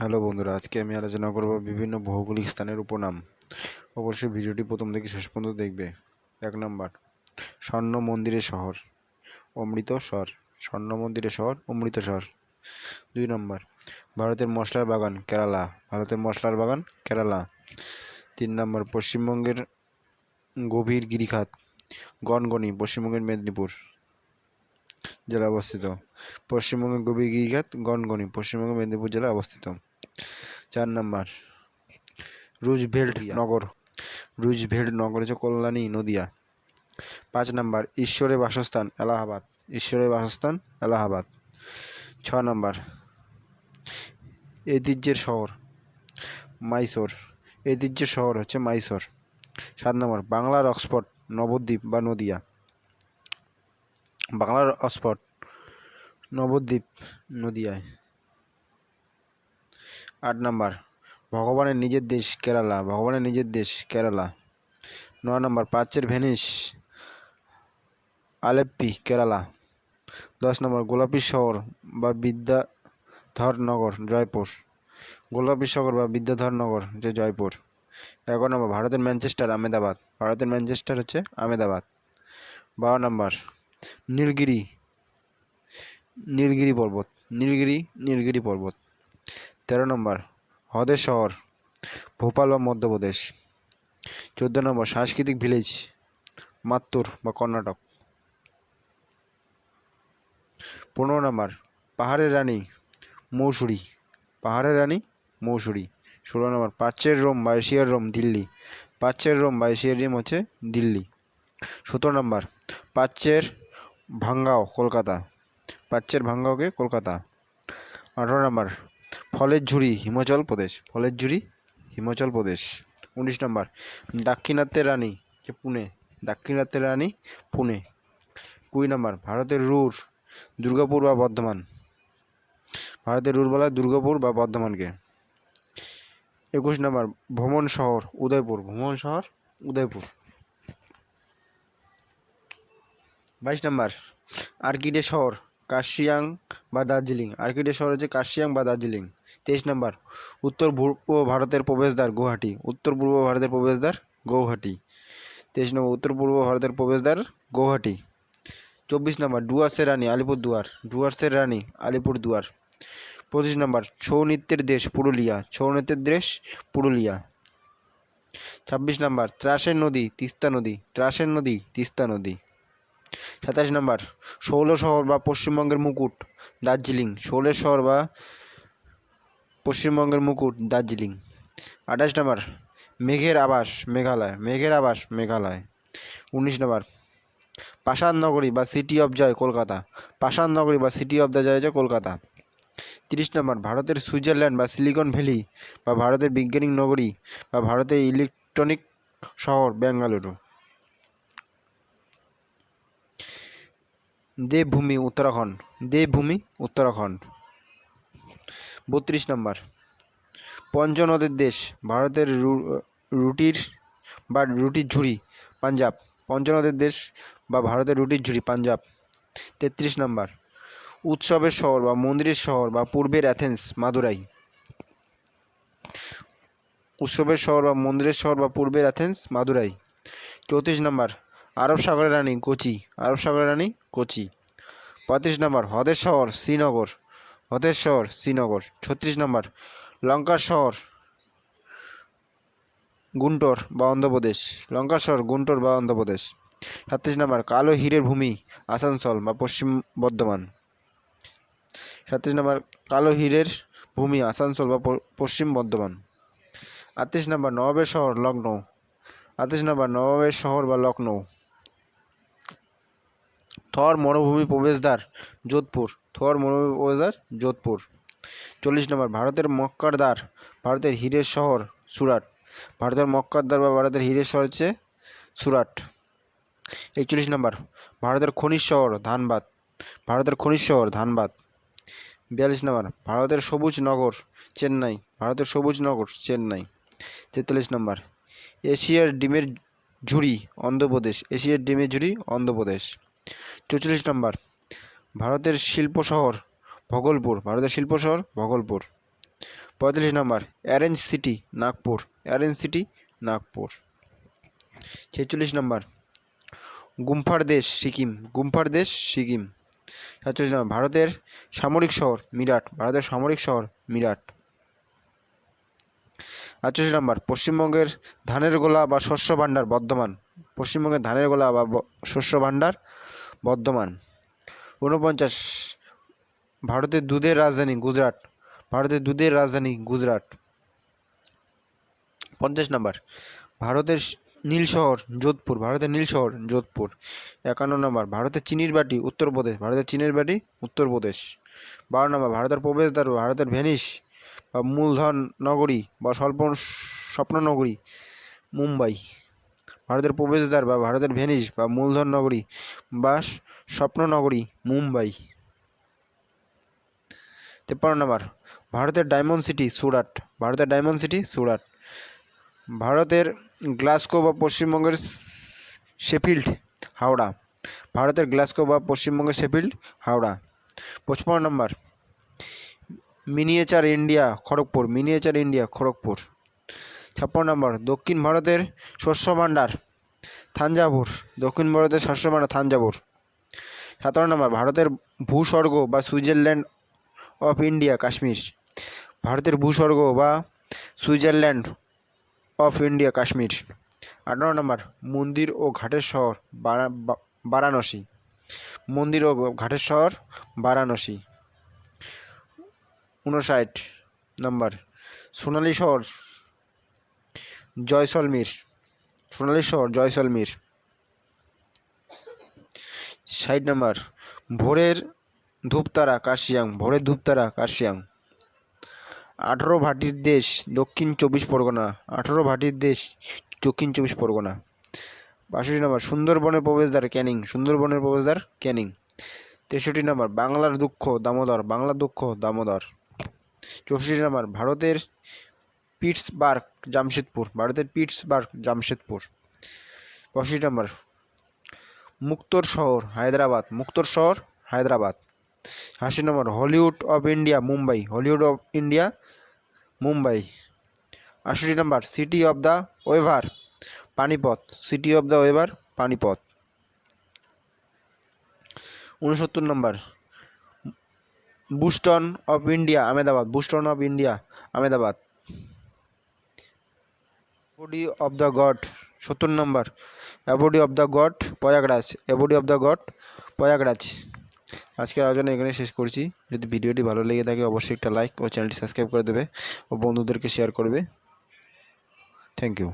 Hello বন্ধুরা, আজকে আমি আলোচনা করব বিভিন্ন ভৌগোলিক স্থানের উপনাম। অবশ্যই ভিডিওটি প্রথম থেকে শেষ পর্যন্ত দেখবে। এক নম্বর, স্বর্ণ মন্দিরের শহর অমৃতসর স্বর্ণ মন্দিরের শহর অমৃতসর দুই নম্বর, ভারতের মশলার বাগান, কেরালা, ভারতের মশলার বাগান, কেরালা। তিন নম্বর, পশ্চিমবঙ্গের গভীর গিরিখাত, গনগনি, পশ্চিমবঙ্গের মেদিনীপুর জেলা অবস্থিত। পশ্চিমবঙ্গের গভীর গিরিখাত, গনগনি, পশ্চিমবঙ্গের মেদিনীপুর জেলা অবস্থিত। চার নম্বর। রুজভেল্ট নগর। রুজভেল্ট নগর হচ্ছে কল্যাণী নদিয়া। পাঁচ নম্বর ঈশ্বরের বাসস্থান এলাহাবাদ। ঈশ্বরের বাসস্থান এলাহাবাদ। ছ নম্বর ঐতিহ্যের শহর মাইসোর। ঐতিহ্যের শহর হচ্ছে মাইসোর। সাত নম্বর বাংলার অক্সফোর্ড নবদ্বীপ বা নদিয়া। বাংলার অক্সফোর্ড নবদ্বীপ নদিয়ায়। আট নম্বর, ভগবানের নিজের দেশ কেরালা, ভগবানের নিজের দেশ কেরালা। নয় নম্বর, প্রাচ্যের ভেনিস, আলেপ্পি, কেরালা। দশ নম্বর, গোলাপী শহর বা বিদ্যাধর নগর, জয়পুর। গোলাপী শহর বা বিদ্যাধর নগর, যে জয়পুর। এগারো নম্বর, ভারতের ম্যানচেস্টার, আহমেদাবাদ। ভারতের ম্যানচেস্টার হচ্ছে আহমেদাবাদ। বারো নম্বর, নীলগিরি নীলগিরি পর্বত। নীলগিরি নীলগিরি পর্বত। তেরো নম্বর হ্রদের শহর, ভোপাল বা মধ্যপ্রদেশ। চোদ্দ নম্বর, সাংস্কৃতিক ভিলেজ মাত্তুর বা কর্ণাটক। পনেরো নম্বর, পাহাড়ের রানী, মৌসুরি। পাহাড়ের রানী, মৌসুরি। ষোলো নম্বর প্রাচ্যের রোম বা এশিয়ার রোম, দিল্লি। প্রাচ্যের রোম বা এশিয়ার রোম হচ্ছে দিল্লি। সতেরো নম্বর প্রাচ্যের ভাঙ্গাও, কলকাতা। প্রাচ্যের ভাঙ্গাওকে কলকাতা। আঠারো নম্বর ফলের ঝুড়ি হিমাচল প্রদেশ। ফলের ঝুড়ি হিমাচল প্রদেশ। উনিশ নম্বর। দাক্ষিণাত্যের রানী যে পুনে? দাক্ষিণাত্যের রানী পুনে। কুড়ি নম্বর। ভারতের রুর, দুর্গাপুর বা বর্ধমান? ভারতের রুর বলা দুর্গাপুর বা বর্ধমানকে। একুশ নম্বর। ভ্রমণ শহর, উদয়পুর। ভ্রমণ শহর, উদয়পুর। বাইশ নম্বর। আর্কিডে শহর কার্শিয়াং বা দার্জিলিং। আর্কিডে শহর হচ্ছে কার্শিয়াং বা দার্জিলিং। তেইশ নম্বর, উত্তর পূর্ব ভারতের প্রবেশদ্বার গুয়াহাটি। উত্তর পূর্ব ভারতের প্রবেশদ্বার গৌহাটি। তেইশ নম্বর, উত্তর পূর্ব ভারতের প্রবেশদ্বার গৌহাটি। চব্বিশ নম্বর, ডুয়ার্সের রানী আলিপুরদুয়ার ডুয়ার্সের রানী আলিপুরদুয়ার পঁচিশ নম্বর, ছৌ নৃত্যের দেশ পুরুলিয়া। ছৌ নৃত্যের দেশ পুরুলিয়া। ছাব্বিশ নম্বর, ত্রাসের নদী তিস্তা নদী। ত্রাসের নদী তিস্তা নদী। সাতাশ নম্বর, ষোলো শহর বা পশ্চিমবঙ্গের মুকুট, দার্জিলিং। ষোলের শহর বা পশ্চিমবঙ্গের মুকুট, দার্জিলিং। আঠাশ নম্বর, মেঘের আবাস মেঘালয়। মেঘের আবাস মেঘালয়। উনিশ নম্বর পাষাণ নগরী বা সিটি অফ জয় কলকাতা। পাষাণ নগরী বা সিটি অফ দ্য জয় হচ্ছে কলকাতা। তিরিশ নম্বর, ভারতের সুইজারল্যান্ড বা সিলিকন ভ্যালি বা ভারতের বিজ্ঞানিক নগরী বা ভারতের ইলেকট্রনিক শহর বেঙ্গালুরু দেবভূমি উত্তরাখণ্ড। দেবভূমি উত্তরাখণ্ড। বত্রিশ নম্বর। পঞ্চনদের দেশ, ভারতের রুটির বা রুটির ঝুড়ি, পাঞ্জাব। পঞ্চনদের দেশ বা ভারতের রুটির ঝুড়ি, পাঞ্জাব। তেত্রিশ নম্বর। উৎসবের শহর বা মন্দিরের শহর বা পূর্বের অ্যাথেন্স, মাদুরাই। উৎসবের শহর বা মন্দিরের শহর বা পূর্বের অ্যাথেন্স, মাদুরাই। চৌত্রিশ নম্বর। আরব সাগরের রানী কোচি, আরব সাগরের রানী কোচি। পঁয়ত্রিশ নম্বর, হ্রদের শহর শ্রীনগর, হ্রদের শহর শ্রীনগর। ছত্রিশ নম্বর, লঙ্কার শহর গুন্টর বা অন্ধ্রপ্রদেশ। লঙ্কার শহর গুন্টর বা অন্ধ্রপ্রদেশ। সাতত্রিশ নম্বর, কালো হীরের ভূমি, আসানসোল বা পশ্চিম বর্ধমান। সাতত্রিশ নম্বর, কালো হীরের ভূমি, আসানসোল বা পশ্চিম বর্ধমান। আটত্রিশ নম্বর, নবাবের শহর লখনৌ আটত্রিশ নম্বর, নবাবের শহর বা লখনৌ থর মরুভূমি প্রবেশদ্বার, যোধপুর। থর মরুভূমি প্রবেশদ্বার, যোধপুর। চল্লিশ নম্বর, ভারতের মক্কার দ্বার ভারতের হীরের শহর, সুরাট। ভারতের মক্কার দ্বার বা ভারতের হীরের শহর হচ্ছে সুরাট। একচল্লিশ নম্বর, ভারতের খনিজ শহর, ধানবাদ। ভারতের খনিজ শহর, ধানবাদ। বিয়াল্লিশ নম্বর, ভারতের সবুজ নগর, চেন্নাই। ভারতের সবুজ নগর, চেন্নাই। তেতাল্লিশ নম্বর, এশিয়ার ডিমের ঝুড়ি, অন্ধ্রপ্রদেশ। এশিয়ার ডিমের ঝুড়ি, অন্ধ্রপ্রদেশ। চৌচল্লিশ নম্বর। ভারতের শিল্প শহর ভগলপুর। ভারতের শিল্প শহর ভগলপুর। পঁয়তাল্লিশ নম্বর, orange city, Nagpur. Orange city, Nagpur. ছেচল্লিশ নম্বর, গুম্ফার দেশ, সিকিম। গুম্ফার দেশ, সিকিম। সাতচল্লিশ নম্বর, ভারতের সামরিক শহর, মিরাট। ভারতের সামরিক শহর, মিরাট। আটচল্লিশ নম্বর, পশ্চিমবঙ্গের ধানের গোলা বা শস্য ভাণ্ডার বর্ধমান। পশ্চিমবঙ্গের ধানের গোলা বা শস্য ভাণ্ডার বর্ধমান। ঊনপঞ্চাশ, ভারতের দুধের রাজধানী গুজরাট। ভারতের দুধের রাজধানী গুজরাট। পঞ্চাশ নম্বর, ভারতের নীল শহর যোধপুর, ভারতের নীল শহর যোধপুর। একান্ন নম্বর, ভারতের চিনির বাটি উত্তরপ্রদেশ ভারতের চিনির বাটি উত্তরপ্রদেশ বারো নম্বর, ভারতের প্রবেশদ্বার ভারতের ভেনিস বা মূলধন নগরী বা স্বল্প স্বপ্ন নগরী মুম্বাই। ভারতের প্রবেশদ্বার বা ভারতের ভেনিস বা মূলধন নগরী বা স- স্বপ্ন নগরী, মুম্বাই। তেপ্পান্ন নম্বর, ভারতের ডায়মন্ড সিটি, সুরাট। ভারতের ডায়মন্ড সিটি, সুরাট। ভারতের গ্লাসকো বা পশ্চিমবঙ্গের শেফিল্ড, হাওড়া। ভারতের গ্লাসকো বা পশ্চিমবঙ্গের শেফিল্ড, হাওড়া। পঁচপান্ন নম্বর, miniature India, Kharagpur. Miniature India, Kharagpur. ছাপ্পান্ন নম্বর, দক্ষিণ ভারতের শস্য ভাণ্ডার, থাঞ্জাভুর, দক্ষিণ ভারতের শস্য ভাণ্ডার, থাঞ্জাভুর। সাতান্ন নম্বর, ভারতের ভূস্বর্গ বা সুইজারল্যান্ড অফ ইন্ডিয়া, কাশ্মীর। ভারতের ভূস্বর্গ বা সুইজারল্যান্ড অফ ইন্ডিয়া, কাশ্মীর। আঠারো নম্বর, মন্দির ও ঘাটের শহর বারাণসী। মন্দির ও ঘাটের শহর, বারাণসী। উনষাট নম্বর, সোনালী শহর জয়সলমীর সোনালী শহর জয়সলমীর ষাট নাম্বার, ভোরের ধূপতারা, কার্শিয়াং, ভোরের ধূপতারা, কার্শিয়াং। আঠেরো ভাটির দেশ, দক্ষিণ চব্বিশ পরগনা, আঠেরো ভাটির দেশ, দক্ষিণ চব্বিশ পরগনা। বাষট্টি নম্বর সুন্দরবনের প্রবেশদ্বার ক্যানিং সুন্দরবনের প্রবেশদ্বার ক্যানিং। তেষট্টি নম্বর, বাংলার দুঃখ দামোদর, বাংলার দুঃখ দামোদর। চৌষট্টি নম্বর, ভারতের পিটসবার্গ জামশেদপুর, ভারতের পিটসবার্গ, জামশেদপুর। পঁয়ষট্টি নম্বর। মুক্তোর শহর, হায়দ্রাবাদ। মুক্তোর শহর, হায়দ্রাবাদ। আশি নম্বর, Hollywood of India, Mumbai. Hollywood of India, Mumbai. আশি নম্বর, city of the weaver, Panipat. City of the weaver, Panipat. উনসত্তর নম্বর, Boston of India, Ahmedabad. Boston of India, Ahmedabad. Body of the god সত্তর নম্বর abode of the god Prayagraj. Abode of the god Prayagraj. আজকের আলোচনা এখানে শেষ করছি। যদি ভিডিওটি ভালো লেগে থাকে, অবশ্যই একটা লাইক ও চ্যানেলটি সাবস্ক্রাইব করে দেবে। ও বন্ধুদেরকে শেয়ার করবে। Thank you